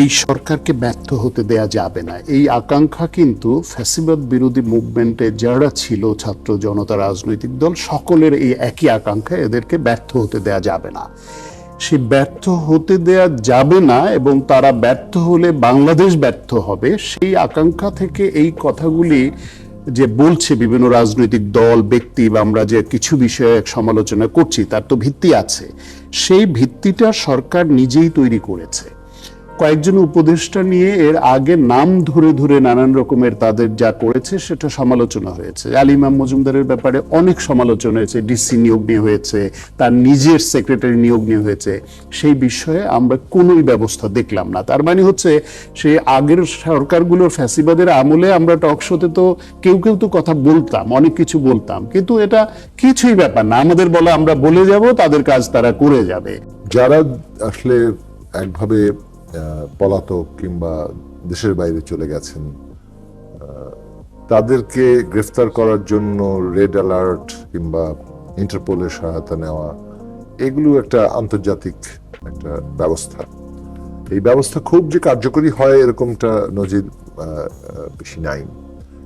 এই সরকারকে ব্যর্থ হতে দেয়া যাবে না। এই আকাঙ্ক্ষা কিন্তু ফ্যাসিবাদ বিরোধী মুভমেন্টে যারা ছিল ছাত্র জনতা রাজনৈতিক দল, সকলের এই একই আকাঙ্ক্ষা এদেরকে ব্যর্থ হতে দেয়া যাবে না। সে ব্যর্থ হতে দেয়া যাবে না এবং তারা ব্যর্থ হলে বাংলাদেশ ব্যর্থ হবে, সেই আকাঙ্ক্ষা থেকে এই কথাগুলি যে বলছে বিভিন্ন রাজনৈতিক দল, ব্যক্তি, বা আমরা যে কিছু বিষয়ে সমালোচনা করছি, তার তো ভিত্তি আছে। সেই ভিত্তিটা সরকার নিজেই তৈরি করেছে। কয়েকজন উপদেষ্টা নিয়ে এর আগে নাম ধরে ধরে নানান রকমের তাদের যা করেছে, সেটা সমালোচনা হয়েছে। আলিমাম মজুমদারের ব্যাপারে অনেক সমালোচনা হয়েছে, ডিসি নিয়োগ নিয়ে হয়েছে, তার নিজের সেক্রেটারি নিয়োগ নিয়ে হয়েছে। সেই বিষয়ে আমরা কোনোই ব্যবস্থা দেখলাম না। তার মানে হচ্ছে সেই আগের সরকারগুলোর ফ্যাসিবাদের আমলে আমরা টক শোতে তো কেউ কেউ তো কথা বলতাম, অনেক কিছু বলতাম। কিন্তু এটা কিছুই ব্যাপার না। আমাদের বলা আমরা বলে যাব, তাদের কাজ তারা করে যাবে। যারা আসলে একভাবে পলাতক কিংবা দেশের বাইরে চলে গেছেন তাদেরকে গ্রেফতার করার জন্য রেড অ্যালার্ট কিংবা ইন্টারপোলের সহায়তা নেওয়া, এগুলো একটা আন্তর্জাতিক একটা ব্যবস্থা। এই ব্যবস্থা খুব যে কার্যকরী হয় এরকমটা নজির বেশি নাই।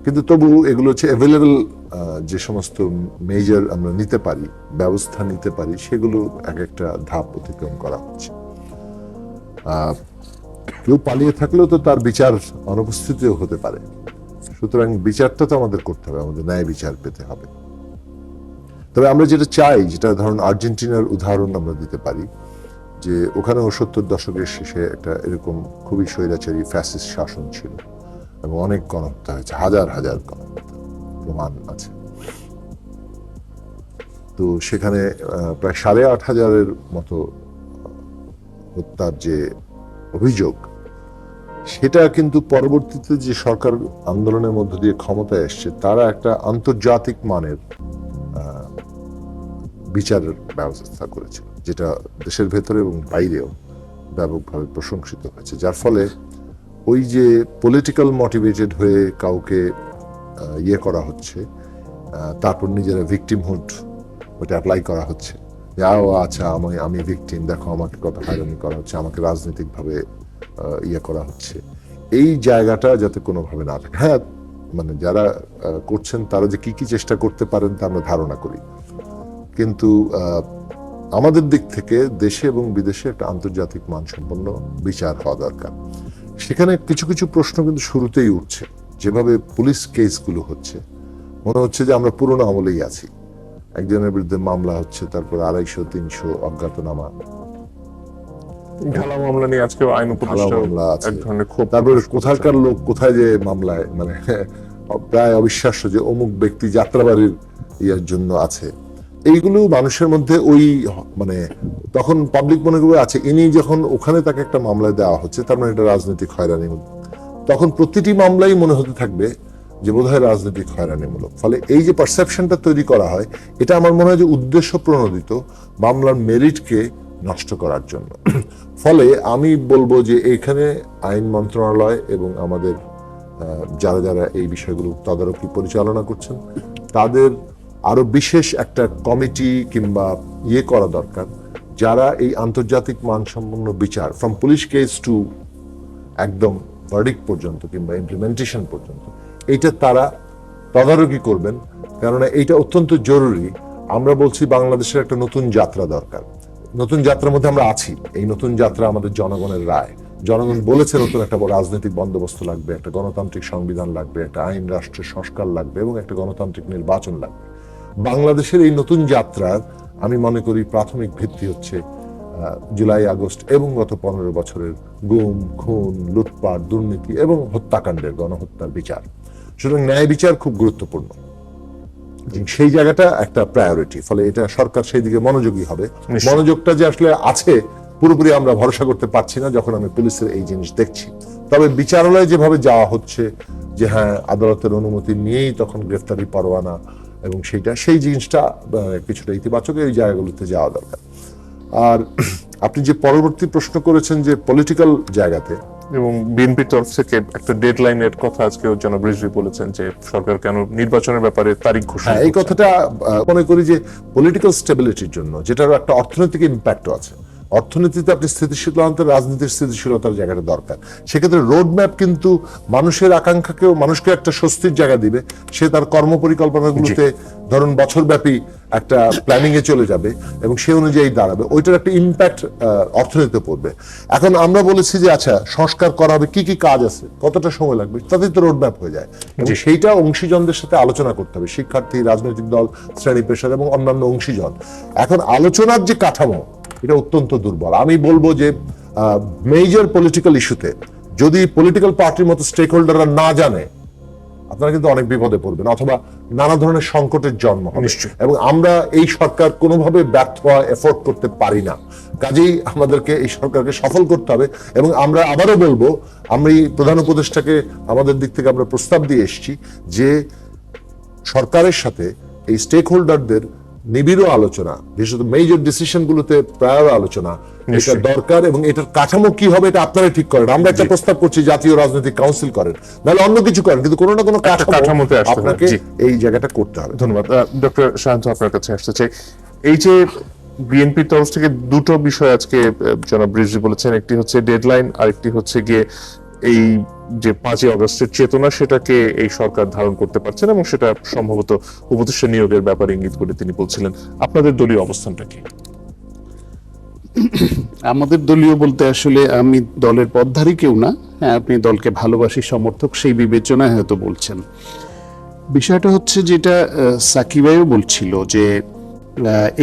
কিন্তু তবু এগুলো হচ্ছে অ্যাভেলেবেল যে সমস্ত মেজর আমরা নিতে পারি, ব্যবস্থা নিতে পারি, সেগুলো এক একটা ধাপ অতিক্রম করা হচ্ছে। কেউ পালিয়ে থাকলেও তো তার বিচার অনুপস্থিতিও হতে পারে। সুতরাং বিচারটা তো আমাদের করতে হবে, আমাদের ন্যায় বিচার পেতে হবে। তবে আমরা যেটা চাই, যেটা ধরুন আর্জেন্টিনার উদাহরণ আমরা দিতে পারি, যে ওখানেও সত্তর দশকের শেষে একটা এরকম খুবই স্বৈরাচারী ফ্যাসিস শাসন ছিল এবং অনেক গণহত্যা হয়েছে, হাজার হাজার গণহত্যা প্রমাণ আছে। তো সেখানে প্রায় সাড়ে আট হাজারের মতো হত্যার যে অভিযোগ সেটা কিন্তু পরবর্তীতে যে সরকার আন্দোলনের মধ্য দিয়ে ক্ষমতায় এসছে, তারা একটা আন্তর্জাতিক মানের বিচারের ব্যবস্থা করেছিল, যেটা দেশের ভেতরে এবং বাইরেও ব্যাপকভাবে প্রশংসিত হয়েছে। যার ফলে ওই যে পলিটিক্যাল মোটিভেটেড হয়ে কাউকে ইয়ে করা হচ্ছে তারপর নিজেরা ভিকটিমহুড ওটা অ্যাপ্লাই করা হচ্ছে। যে আও আচ্ছা আমি আমি ভিকটিম দেখো, আমাকে কত হয়রানি করা হচ্ছে, আমাকে রাজনৈতিকভাবে ইয়ে করা হচ্ছে। এই জায়গাটা যাতে কোনোভাবে না থাকে। হ্যাঁ মানে যারা করছেন তারা যে কি কি চেষ্টা করতে পারেন তা আমরা ধারণা করি। কিন্তু আমাদের দিক থেকে দেশে এবং বিদেশে একটা আন্তর্জাতিক মানসম্পন্ন বিচার হওয়া দরকার। সেখানে কিছু কিছু প্রশ্ন কিন্তু শুরুতেই উঠছে। যেভাবে পুলিশ কেসগুলো হচ্ছে, মনে হচ্ছে যে আমরা পুরোনো আমলেই আছি। একজনের বিরুদ্ধে মামলা হচ্ছে, তারপর আড়াইশো, তিনশো অজ্ঞাতনামা। ঢালা মামলা নিয়ে আজকে আইন উপদেষ্টা মামলা আছে। এক ধরনের ক্ষোভ তারপরে কোথাকার লোক কোথায় যে মামলায় মানে প্রায় অবিশ্বাস্য যে অমুক ব্যক্তি যাত্রাবাড়ির ইয়ার জন্য আছে। এইগুলো মানুষের মধ্যে ওই মানে তখন পাবলিক মনে করবে আছে ইনি যখন ওখানে তাকে একটা মামলায় দেওয়া হচ্ছে তার মানে এটা রাজনৈতিক হয়রানি তখন প্রতিটি মামলাই মনে হতে থাকবে যে বোধহয় রাজনৈতিক হয়রানিমূলক। ফলে এই যে পারসেপশনটা তৈরি করা হয় এটা আমার মনে হয় যে উদ্দেশ্য প্রণোদিত। মামলার মেরিটকে নষ্ট করার জন্য। ফলে আমি বলব যে এইখানে আইন মন্ত্রণালয় এবং আমাদের যারা যারা এই বিষয়গুলো তদারকি পরিচালনা করছেন, তাদের আরও বিশেষ একটা কমিটি কিংবা ইয়ে করা দরকার, যারা এই আন্তর্জাতিক মানসম্পন্ন বিচার ফ্রম পুলিশ কেস টু একদম ভার্ডিক পর্যন্ত কিংবা ইমপ্লিমেন্টেশন পর্যন্ত এইটা তারা তদারকি করবেন। কেননা এইটা অত্যন্ত জরুরি। আমরা বলছি বাংলাদেশের একটা নতুন যাত্রা দরকার। নতুন যাত্রার মধ্যে আমরা আছি। এই নতুন যাত্রা আমাদের জনগণের রায়। জনগণ বলেছে নতুন একটা রাজনৈতিক বন্দোবস্ত লাগবে, একটা গণতান্ত্রিক সংবিধান লাগবে, একটা আইন, রাষ্ট্রের সংস্কার লাগবে এবং একটা গণতান্ত্রিক নির্বাচন লাগবে। বাংলাদেশের এই নতুন যাত্রার আমি মনে করি প্রাথমিক ভিত্তি হচ্ছে জুলাই, আগস্ট এবং গত পনেরো বছরের গুম, খুন, লুটপাট, দুর্নীতি এবং হত্যাকাণ্ডের গণহত্যার বিচার। সুতরাং ন্যায় বিচার খুব গুরুত্বপূর্ণ। সেই জায়গাটা একটা প্রায়োরিটি ফলে এটা সরকার সেই দিকে মনোযোগী হবে। মনোযোগটা যে আসলে আছে পুরোপুরি আমরা ভরসা করতে পারছি না যখন আমি পুলিশের এই জিনিস দেখছি। তবে বিচারালয়ে যেভাবে যাওয়া হচ্ছে যে হ্যাঁ আদালতের অনুমতি নিয়েই তখন গ্রেফতারি পরোয়ানা এবং সেইটা সেই জিনিসটা কিছুটা ইতিবাচক এই জায়গাগুলোতে যাওয়া দরকার। আর আপনি যে পরবর্তী প্রশ্ন করেছেন যে পলিটিক্যাল জায়গাতে এবং বিএনপির তরফ থেকে একটা ডেডলাইনের কথা আজকে যেন ব্রিজবি বলেছেন যে সরকার কেন নির্বাচনের ব্যাপারে তারিখ ঘোষণা হ্যাঁ এই কথাটা মনে করি যে পলিটিক্যাল স্টেবিলিটির জন্য যেটার একটা অর্থনৈতিক ইম্প্যাক্ট আছে। অর্থনীতিতে আপনি স্থিতিশীল আনতে রাজনীতির স্থিতিশীলতার জায়গাটা দরকার। সেক্ষেত্রে রোড ম্যাপ কিন্তু মানুষের আকাঙ্ক্ষাকেও মানুষকে একটা স্বস্তির জায়গা দিবে। সে তার কর্ম পরিকল্পনাগুলোতে ধরুন বছরব্যাপী একটা প্ল্যানিং এ চলে যাবে এবং সে অনুযায়ী দাঁড়াবে। ওইটার একটা ইম্প্যাক্ট অর্থনীতিতে পড়বে। এখন আমরা বলেছি যে আচ্ছা সংস্কার করা হবে কি কি কাজ আছে? কতটা সময় লাগবে? তাদের তো রোড ম্যাপ হয়ে যায়। এবং সেইটা অংশীজনদের সাথে আলোচনা করতে হবে। শিক্ষার্থী রাজনৈতিক দল শ্রেণি পেশার এবং অন্যান্য অংশীজন। এখন আলোচনার যে কাঠামো এটা অত্যন্ত দুর্বল। আমি বলব যে মেজর পলিটিক্যাল ইস্যুতে যদি পলিটিক্যাল পার্টির মতো স্টেক হোল্ডাররা না জানে আপনারা কিন্তু অনেক বিপদে পড়বেন অথবা নানা ধরনের সংকটের জন্ম হবে। নিশ্চয়ই। এবং আমরা এই সরকার কোনোভাবে ব্যর্থ হওয়া এফোর্ড করতে পারি না। কাজেই আমাদেরকে এই সরকারকে সফল করতে হবে এবং আমরা আবারও বলব আমরা এই প্রধান উপদেষ্টাকে আমাদের দিক থেকে আমরা প্রস্তাব দিয়ে এসেছি যে সরকারের সাথে এই স্টেক হোল্ডারদের নিবিড় আলোচনা বিশেষত মেজর ডিসিশন গুলোতে প্রায় আলোচনা এটা দরকার এবং এটার কাঠামো কি হবে এটা আপনারাই ঠিক করেন। আমরা একটা প্রস্তাব করছি জাতীয় রাজনৈতিক কাউন্সিল করেন। নাহলে অন্য কিছু করেন কিন্তু কোনো না কোনো কাঠামো কাঠামোতে আপনাকে এই জায়গাটা করতে হবে। ধন্যবাদ। ডক্টর শান্ত আপনার কাছে আসতে চাই। এই যে বিএনপির তরফ থেকে দুটো বিষয় আজকে জনাব রিজভি বলেছেন। একটি হচ্ছে ডেডলাইন আর একটি হচ্ছে গিয়ে এই যে পাঁচই অগস্টের চেতনা সেটাকে এই সরকার ধারণ করতে পারছেন এবং সেটা সম্ভবত উপদেষ্টা নিয়োগের ব্যাপারে ইঙ্গিত করে তিনি বলছিলেন। আপনাদের দলীয় অবস্থানটা কি? আমাদের দলীয় বলতে আসলে আমি দলের পদধারী কেউ না। হ্যাঁ আপনি দলকে ভালোবাসি, সমর্থক, সেই বিবেচনায় হয়তো বলছেন। বিষয়টা হচ্ছে যেটা সাকিবাইও বলছিল যে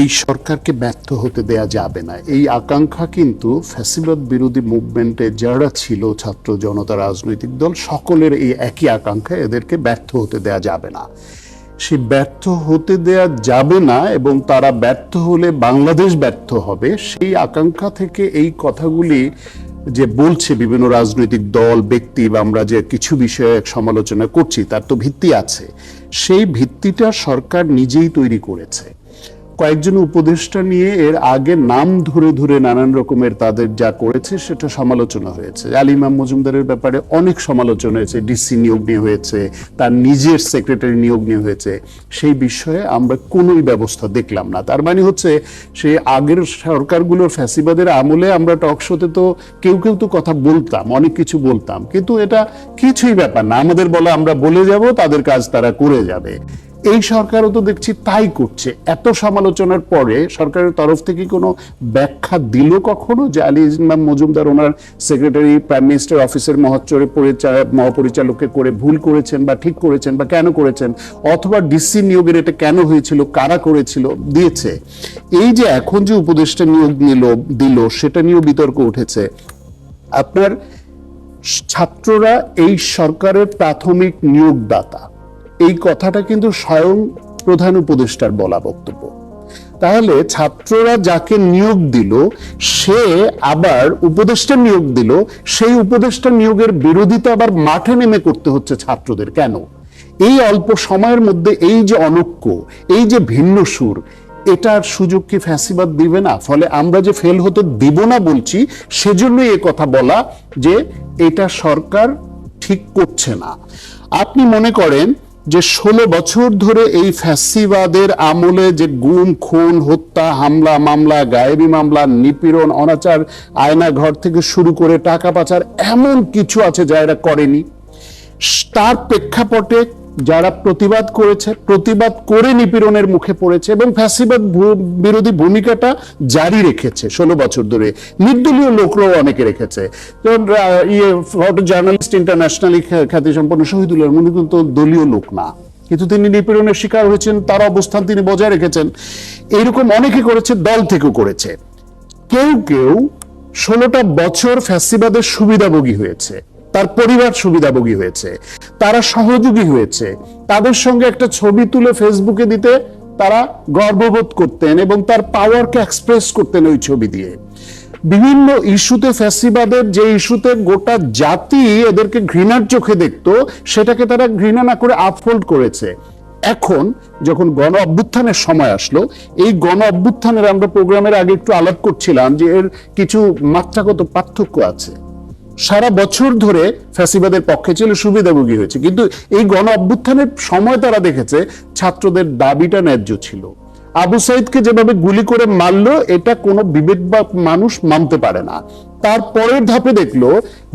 এই সরকারকে ব্যর্থ হতে দেয়া যাবে না। এই আকাঙ্ক্ষা কিন্তু ফ্যাসিবাদ বিরোধী মুভমেন্টে যারা ছিল ছাত্র জনতা রাজনৈতিক দল, সকলের এই একই আকাঙ্ক্ষা এদেরকে ব্যর্থ হতে দেয়া যাবে না। সে ব্যর্থ হতে দেয়া যাবে না এবং তারা ব্যর্থ হলে বাংলাদেশ ব্যর্থ হবে, সেই আকাঙ্ক্ষা থেকে এই কথাগুলি যে বলছে বিভিন্ন রাজনৈতিক দল, ব্যক্তি বা আমরা যে কিছু বিষয়ে সমালোচনা করছি, তার তো ভিত্তি আছে। সেই ভিত্তিটা সরকার নিজেই তৈরি করেছে। কয়েকজন উপদেষ্টা নিয়ে এর আগে নাম ধরে ধরে নানান রকমের তাদের যা করেছে, সেটা সমালোচনা হয়েছে। আলিমাম মজুমদারের ব্যাপারে অনেক সমালোচনা হয়েছে ডিসি নিয়োগ নিয়ে হয়েছে, তার নিজের সেক্রেটারি নিয়োগ নিয়ে হয়েছে। সেই বিষয়ে আমরা কোনোই ব্যবস্থা দেখলাম না। তার মানে হচ্ছে, সেই আগের সরকারগুলোর ফ্যাসিবাদের আমলে আমরা টক শোতে তো কেউ কেউ তো কথা বলতাম, অনেক কিছু বলতাম। কিন্তু এটা কিছুই ব্যাপার না। আমাদের বলা আমরা বলে যাব, তাদের কাজ তারা করে যাবে। এই সরকারও তো দেখছি তাই করছে। এত সমালোচনার পরে সরকারের তরফ থেকে কোনো ব্যাখ্যা দিল কখনো? যে আলী ইসলাম মজুমদার ওনার সেক্রেটারি প্রাইম মিনিস্টার অফিসের মহাচরে পরিচা- মহাপরিচালককে করে ভুল করেছেন বা ঠিক করেছেন বা কেন করেছেন? অথবা ডিসি নিয়োগের এটা কেন হয়েছিল? কারা করেছিল? দিয়েছে। এই যে এখন যে উপদেষ্টা নিয়োগ নিল, দিল, সেটা নিয়েও বিতর্ক উঠেছে। আপনার ছাত্ররা এই সরকারের প্রাথমিক নিয়োগদাতা। এই কথাটা কিন্তু স্বয়ং প্রধান উপদেষ্টার বলা বক্তব্য। তাহলে ছাত্ররা যাকে নিয়োগ দিল, সে আবার উপদেষ্টা নিয়োগ দিল, সেই উপদেষ্টা নিয়োগের বিরোধিতা আবার মাঠে নেমে করতে হচ্ছে ছাত্রদের কেন? এই অল্প সময়ের মধ্যে এই যে অনৈক্য, এই যে ভিন্ন সুর, এটার সুযোগ কি ফ্যাসিবাদ দিবে না? ফলে আমরা যে ফেল হতে দিব না বলছি, সেজন্যই এ কথা বলা যে এটা সরকার ঠিক করছে না। আপনি মনে করেন যে ষোলো বছর ধরে এই ফ্যাসিবাদের আমলে যে গুম, খুন, হত্যা, হামলা, মামলা, গায়েবি মামলা, নিপীড়ন, অনাচার আয়না ঘর থেকে শুরু করে টাকা পাচার এমন কিছু আছে যা এরা করেনি। তার প্রেক্ষাপটে যারা প্রতিবাদ করেছে, প্রতিবাদ করে নিপীড়নের মুখে পড়েছে এবং ফ্যাসিবাদ বিরোধী ভূমিকাটা জারি রেখেছে ষোলো বছর ধরে। নির্দলীয় লোকরাও অনেকে রেখেছে। যেমন ইয়ে ফটো জার্নালিস্ট ইন্টারন্যাশনালি খ্যাতি সম্পন্ন শহীদুল্লাহ উনি কিন্তু দলীয় লোক না। কিন্তু তিনি নিপীড়নের শিকার হয়েছেন, তার অবস্থান তিনি বজায় রেখেছেন। এইরকম অনেকে করেছে, দল থেকেও করেছে। কেউ কেউ ষোলোটা বছর ফ্যাসিবাদের সুবিধাভোগী হয়েছে। তার পরিবার সুবিধাভোগী হয়েছে, তারা সহযোগী হয়েছে, তাদের সঙ্গে একটা ছবি তুলে ফেসবুকে দিতে তারা গর্ববোধ করতেন এবং তার পাওয়ারকে এক্সপ্রেস করতেন ওই ছবি দিয়ে। বিভিন্ন ইস্যুতে ফ্যাসিবাদের যে ইস্যুতে গোটা জাতি এদেরকে ঘৃণার চোখে দেখতো, সেটাকে তারা ঘৃণা না করে আপফোল্ড করেছে। এখন যখন গণ অভ্যুত্থানের সময় আসলো, এই গণ অভ্যুত্থানের আমরা প্রোগ্রামের আগে একটু আলাপ করছিলাম যে এর কিছু মাত্রাগত পার্থক্য আছে। সারা বছর ধরে ফ্যাসিবাদের পক্ষে ছিল সুবিধাভোগী হয়েছে। কিন্তু এই গণ অভ্যুত্থানের সময় তারা দেখেছে ছাত্রদের দাবিটা ন্যায্য ছিল। আবু সাইদকে যেভাবে গুলি করে মারলো, এটা কোনো বিবেক বা মানুষ মানতে পারে না। তারপরের ধাপে দেখল,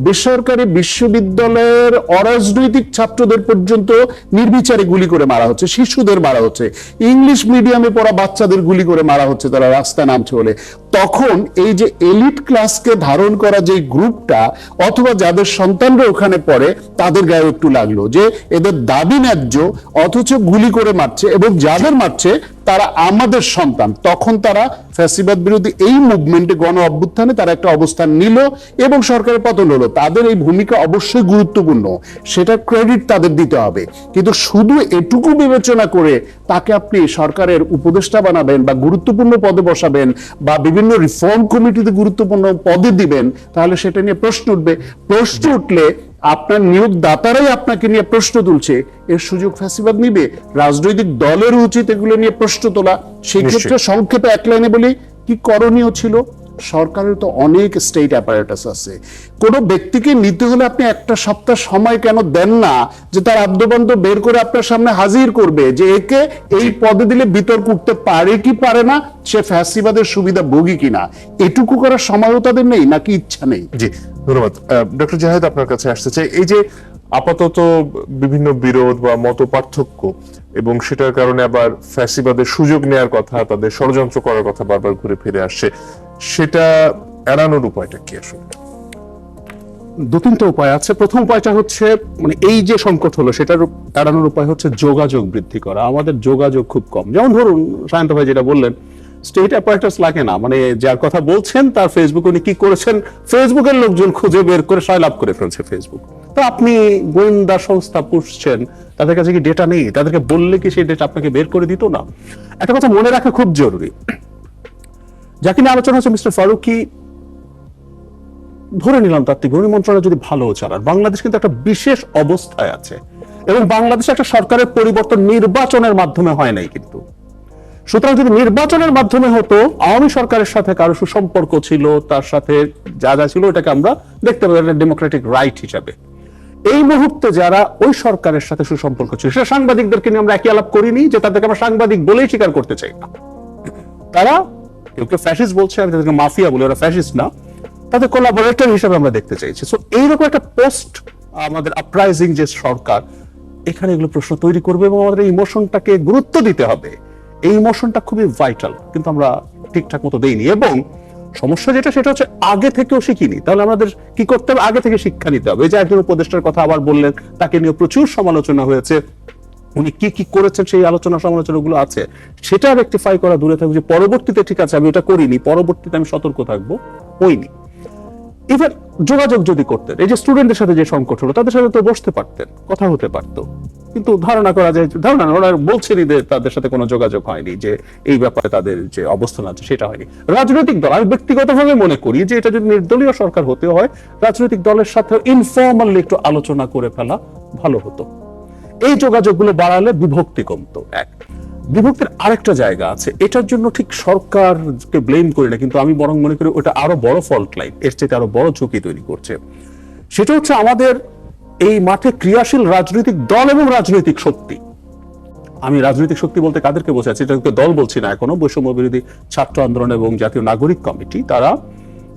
বেসরকারি বিশ্ববিদ্যালয়ের অরাজনৈতিক ছাত্রদের পর্যন্ত নির্বিচারে গুলি করে মারা হচ্ছে, শিশুদের মারা হচ্ছে। ইংলিশ মিডিয়ামে পড়া বাচ্চাদের গুলি করে মারা হচ্ছে, তারা রাস্তায় নামছে বলে। তখন এই যে এলিট ক্লাসকে ধারণ করা যে গ্রুপটা, অথবা যাদের সন্তানরা ওখানে পড়ে, তাদের গায়ে একটু লাগল যে এদের দাবি ন্যায্য, অথচ গুলি করে মারছে এবং যাদের মারছে, তারা আমাদের সন্তান। তখন তারা ফ্যাসিবাদ বিরোধী এই মুভমেন্টে গণ অভ্যুত্থানে তারা একটা অবস্থান নিল এবং সরকারের পতন হলো। তাদের এই ভূমিকা অবশ্যই গুরুত্বপূর্ণ। সেটা ক্রেডিট তাদের দিতে হবে। কিন্তু শুধু এটুকু বিবেচনা করে তাকে আপনি সরকারের উপদেষ্টা বানাবেন বা গুরুত্বপূর্ণ পদে বসাবেন বা বিভিন্ন রিফর্ম কমিটিতে গুরুত্বপূর্ণ পদে দিবেন তাহলে সেটা নিয়ে প্রশ্ন উঠবে। প্রশ্ন উঠলে আপনার নিয়োগদাতারাই আপনাকে নিয়ে প্রশ্ন তুলছে। এর সুযোগ ফ্যাসিবাদ নিবে। রাজনৈতিক দলের উচিত এগুলো নিয়ে প্রশ্ন তোলা। সেই ক্ষেত্রে সংক্ষেপে এক লাইনে বলি কি করণীয় ছিল? সরকারের তো অনেক স্টেট অ্যাপারেটাস আছে। কোনো ব্যক্তিকে নিতে হলে আপনি একটা সপ্তাহ সময় কেন দেন না যে তার আদ্যবন্ধ বের করে আপনার সামনে হাজির করবে যে একে এই পদে দিলে বিতর্ক উঠতে পারে কি পারে না? সে ফ্যাসিবাদের সুবিধা ভোগী কিনা? এটুকু করার সময়ও তাদের নেই নাকি ইচ্ছা নেই? জি, ধন্যবাদ। ডক্টর জাহেদ আপনার কাছে আসতে চাই। এই যে আপাতত বিভিন্ন বিরোধ বা মত পার্থক্য এবং সেটার কারণে আবার ফ্যাসিবাদের সুযোগ নেয়ার কথা, তাদের ষড়যন্ত্র করার কথা বারবার ঘুরে ফিরে আসছে। সেটা এড়ানোর উপায়টা কি আসলে? দু তিনটা উপায় আছে। প্রথম উপায়টা হচ্ছে মানে এই যে সংকট হলো, সেটার এড়ানোর উপায় হচ্ছে যোগাযোগ বৃদ্ধি করা। আমাদের যোগাযোগ খুব কম। যেমন ধরুন, সায়ন্ত ভাই যেটা বললেন স্টেট অ্যাপারেটাস লাগে না। মানে যার কথা বলছেন, তার ফেসবুক উনি কি করেছেন? ফেসবুকের লোকজন খুঁজে বের করে সয় লাভ করে ফেলছে ফেসবুক তো আপনি গোয়েন্দা সংস্থা পুষছেন, তাদের কাছে কি ডেটা নেই? তাদেরকে বললে কি সেই ডেটা আপনাকে বের করে দিত না? একটা কথা মনে রাখা খুব জরুরি। যাকে নিয়ে আলোচনা হচ্ছে মিস্টার ফারুকি, ধরে নিলাম থেকে, উনি মন্ত্রণালয় যদি ভালো চালান, বাংলাদেশ কিন্তু একটা বিশেষ অবস্থায় আছে এবং বাংলাদেশে একটা সরকারের পরিবর্তন নির্বাচনের মাধ্যমে হয় নাই কিন্তু। সুতরাং যদি নির্বাচনের মাধ্যমে হতো, আওয়ামী সরকারের সাথে কারও সুসম্পর্ক ছিল, তার সাথে যা যা ছিল, এটাকে আমরা দেখতে একটা ডেমোক্রেটিক রাইট হিসাবে। এই মুহূর্তে যারা ওই সরকারের সাথে সুসম্পর্ক ছিল, সেটা সাংবাদিকদেরকে নিয়ে আমরা একই আলাপ করিনি, যে তাদেরকে আমরা সাংবাদিক বলেই স্বীকার করতে চাই না। তারা, কেউ কেউ ফ্যাসিস্ট বলছে, আমি তাদেরকে মাফিয়া বলে, ওরা ফ্যাসিস্ট না। তাদের কোলাবোরেটর হিসেবে আমরা দেখতে চাইছি। সো এইরকম একটা পোস্ট আমাদের আপরাইজিং যে সরকার, এখানে এগুলো প্রশ্ন তৈরি করবে এবং আমাদের ইমোশনটাকে গুরুত্ব দিতে হবে। এই ইমোশনটা খুবই ভাইটাল কিন্তু আমরা ঠিকঠাক মতো দেইনি। এবং সমস্যা যেটা, সেটা হচ্ছে আগে থেকেও শিখিনি। তাহলে আমাদের কি করতে হবে? আগে থেকে শিক্ষা নিতে হবে। যে একজন উপদেষ্টার কথা আবার বললেন, তাকে নিয়ে প্রচুর সমালোচনা হয়েছে। উনি কি কি করেছেন সেই আলোচনা সমালোচনা গুলো আছে, সেটা রেকটিফাই করা দূরে থাকবে যে পরবর্তীতে, ঠিক আছে, আমি এটা করিনি, পরবর্তীতে আমি সতর্ক থাকব, হইনি। ইভেন যোগাযোগ যদি করতেন, এই যে স্টুডেন্টদের সাথে যে সংকট হলো, তাদের সাথে তো বসতে পারতেন, কথা হতে পারতো। কিন্তু ধারণা করা যায়, ধারণা ওরা বলছেনই যে তাদের সাথে কোনো যোগাযোগ হয়নি, যে এই ব্যাপারে তাদের যে অবস্থান আছে সেটা হয়নি। রাজনৈতিক দল, আমি ব্যক্তিগতভাবে মনে করি যে এটা যদি নির্দলীয় সরকার হতে হয়, রাজনৈতিক দলের সাথে ইনফর্মালি একটু আলোচনা করে ফেলা ভালো হতো। এই যোগাযোগগুলো বাড়ালে বিভক্তি কমতো, এক। বিভক্তির আরেকটা জায়গা আছে, এটার জন্য ঠিক সরকারকে ব্লেম করি না, কিন্তু আমি বরং মনে করি ওটা আরও বড় ফল্ট লাইন এর চেয়ে আরও বড় ঝুঁকি তৈরি করছে। সেটা হচ্ছে আমাদের এই মাঠে ক্রিয়াশীল রাজনৈতিক দল এবং রাজনৈতিক শক্তি। আমি রাজনৈতিক শক্তি বলতে কাদেরকে বোঝাচ্ছি? এটাকে দল বলছি না এখনও। বৈষম্য বিরোধী ছাত্র আন্দোলন এবং জাতীয় নাগরিক কমিটি, তারা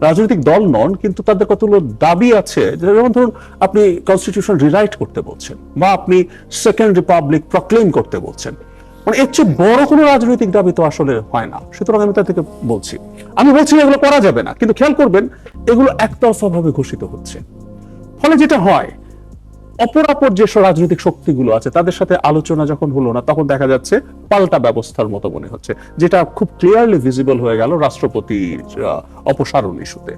রাজনৈতিক দল নন, কিন্তু তাদের কতগুলো দাবি আছে? যেমন ধরুন, আপনি কনস্টিটিউশন রিরাইট করতে বলছেন, বা আপনি সেকেন্ড রিপাবলিক প্রক্লেম করতে বলছেন। মানে এর চেয়ে বড় কোনো রাজনৈতিক দাবি তো আসলে হয় না। সুতরাং আমি তা থেকে বলছি, আমি বলছি এগুলো করা যাবে না, কিন্তু খেয়াল করবেন, এগুলো একতরফা ভাবে ঘোষিত হচ্ছে। ফলে যেটা হয় অপরাপর যে রাজনৈতিক শক্তিগুলো আছে, তাদের সাথে আলোচনা যখন হলো না, তখন দেখা যাচ্ছে পাল্টা ব্যবস্থার মতো মনে হচ্ছে, যেটা খুব ক্লিয়ারলি ভিজিবল হয়ে গেল রাষ্ট্রপতির অপসারণ ইস্যুতে